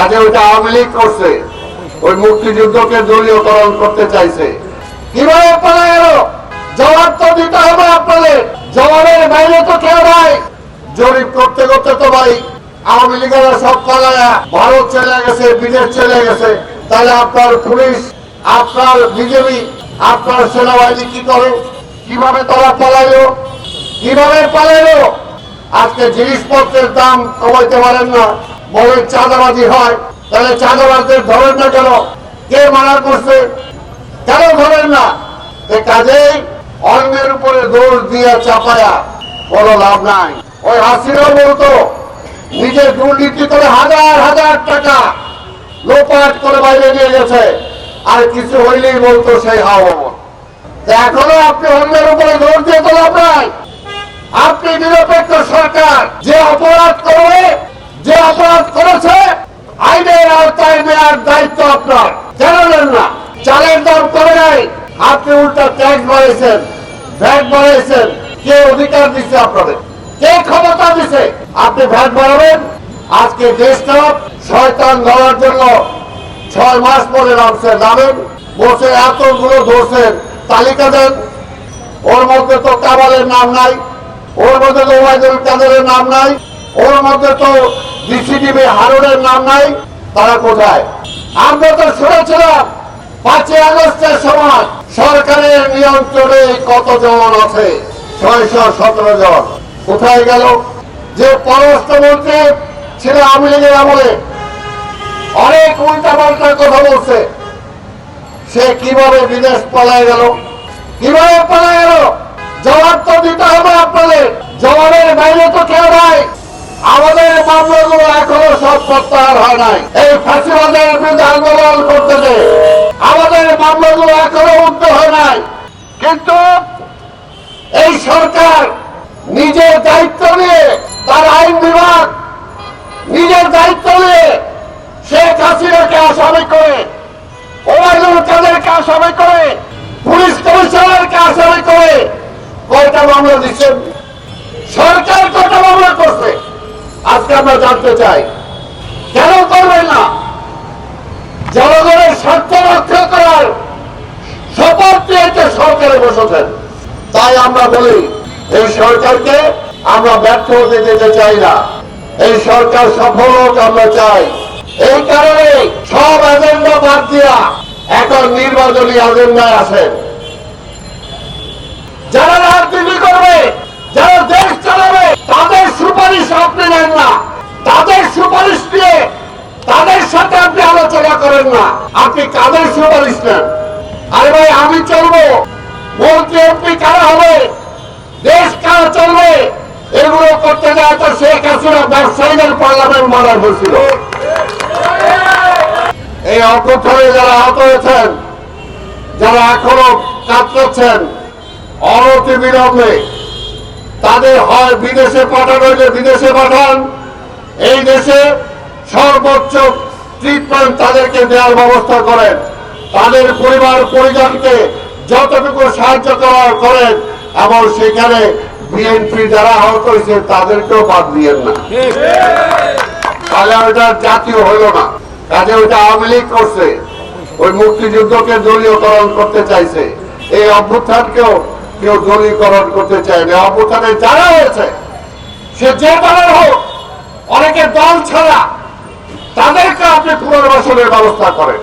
কাজে ওইটা আওয়ামী লীগ করছে। ওই মুক্তিযুদ্ধকে দলীয়করণ করতে চাইছে। কীভাবে পালা গেল জবাব তো দিতে হবে আপনাদের। জবাবের বাইরে তো কেউ নাই। জরিপ করতে করতে তো ভাই আওয়ামী লীগেরা সব পালায়া। ভারত চলে গেছে, বিদেশ চলে গেছে। তাহলে আপনার পুলিশ, আপনার বিজেপি, আপনার সেনাবাহিনী কি করে? কীভাবে তারা পালাইলো? কীভাবে পালাইলো? আজকে জিনিসপত্রের দাম কমাইতে পারেন না। বলেন চাঁদাবাজি হয়, তাহলে চাঁদাবাজদের ধরেন না কেন? কে মানা করছে? কেন ধরেন না? এ কাজেই অন্যের উপরে দোষ দিয়ে চাপায়া কোনো লাভ নাই। ওই হাসিনাও বলতো নিজে দুর্নীতি করে হাজার হাজার টাকা লোপাট করে বাইরে নিয়ে গেছে, আর কিছু হইলেই বলতো সেই হাওয়া এখনও আপনি অন্যের উপরে দোষ দিয়ে তো লাভ নাই। আপনি নিরপেক্ষ সরকার, যে অপরাধ করবে যে অপরাধ করেছে, আইনের আওতায় নেওয়ার দায়িত্ব আপনার। জানালেন না। চালের দাম করে নাই? আপনি উল্টা ট্যাক্স বাড়াইছেন ভ্যাট বাড়াইছেন কে অধিকার দিচ্ছে আপনাদের? কে ক্ষমতা দিছে? আপনি ভ্যাট বাড়াবেন আজকে দেশটা শয়তান ধরার জন্য ছয় মাস পরে নামছে নামেন। বসে এতগুলো ধরছেন, তালিকা দেন। ওর মধ্যে তো কাবালের নাম নাই। ওর মধ্যে তো ওয়াইদুল কাদেরের নাম নাই। ওর মধ্যে তো ডিসিটিভি হারুনের নাম নাই, তারা কোথায়? আমরা তো শুনেছিলাম পাঁচই আগস্টের সময় সরকারের নিয়ন্ত্রণে কতজন আছে? ছয়শো সতেরো জন। কোথায় গেল? যে পররাষ্ট্রমন্ত্রী ছিল আওয়ামী লীগের আমলে, অনেক উল্টা পাল্টা কথা বলছে। সে কীভাবে বিদেশ পালায় গেল? কীভাবে পালায় গেল? জবাব তো দিতে হবে আপনাদের। জবাবের বাইরে তো কেউ নাই। আমাদের মামলাগুলো এখনও সব প্রত্যাহার হয় নাই। এই ফাঁসিবাদের বিরুদ্ধে আন্দোলন করতেছে। আমাদের মামলাগুলো এখনও উদ্ধ হয় নাই। কিন্তু এই সরকার নিজের দায়িত্ব নিয়ে, তার আইন বিভাগ নিজের দায়িত্ব নিয়ে শেখ হাসিনাকে আজকে আমরা জানতে চাই, কেন করবেন না? জনগণের স্বার্থ রক্ষা করার শপথ নিয়ে তো সরকারে বসেছেন তাই আমরা বলি, এই সরকারকে আমরা ব্যর্থ হতে দিতে চাই না। এই সরকার সফল হোক আমরা চাই। এই কারণে সব এজেন্ডা বাদ দিয়া এখন নির্বাচনী এজেন্ডায় আসেন যারা রাজনীতি করবে না, আপনি কাদের সুপারিশ নেন আরে ভাই, আমি চলবো। মন্ত্রী এমপি কারা হবে? দেশ কারা চলবে? এগুলো করতে যায় তো শেখ হাসিনা ব্যবসায়ীদের পার্লামেন্ট মারা হয়েছিল এই অপথরে যারা আহত হয়েছেন, যারা এখনও কাতরাচ্ছেন অনতি বিলম্বে, তাদের হয় বিদেশে পাঠানো হইলে বিদেশে পাঠান। এই দেশে সর্বোচ্চ ট্রিটমেন্ট তাদেরকে দেওয়ার ব্যবস্থা করেন। তাদের পরিবার পরিজনকে যতটুকু সাহায্য করার করেন, এবং সেখানে বিএনপি যারা আহত হয়েছে, তাদেরকেও বাদ দিয়েন না তাহলে ওইটা জাতীয় হইল না। কাজে ওইটা আওয়ামী লীগ করছে। ওই মুক্তিযুদ্ধকে দলীয়করণ করতে চাইছে। এই অভ্যুত্থানকেও কেউ দলীয়করণ করতে চায় না। অভ্যুত্থানে যারা হয়েছে, সে যে দলের হোক, অনেকে দল ছাড়া তাদেরকে আপনি পুনর্বাসনের ব্যবস্থা করেন।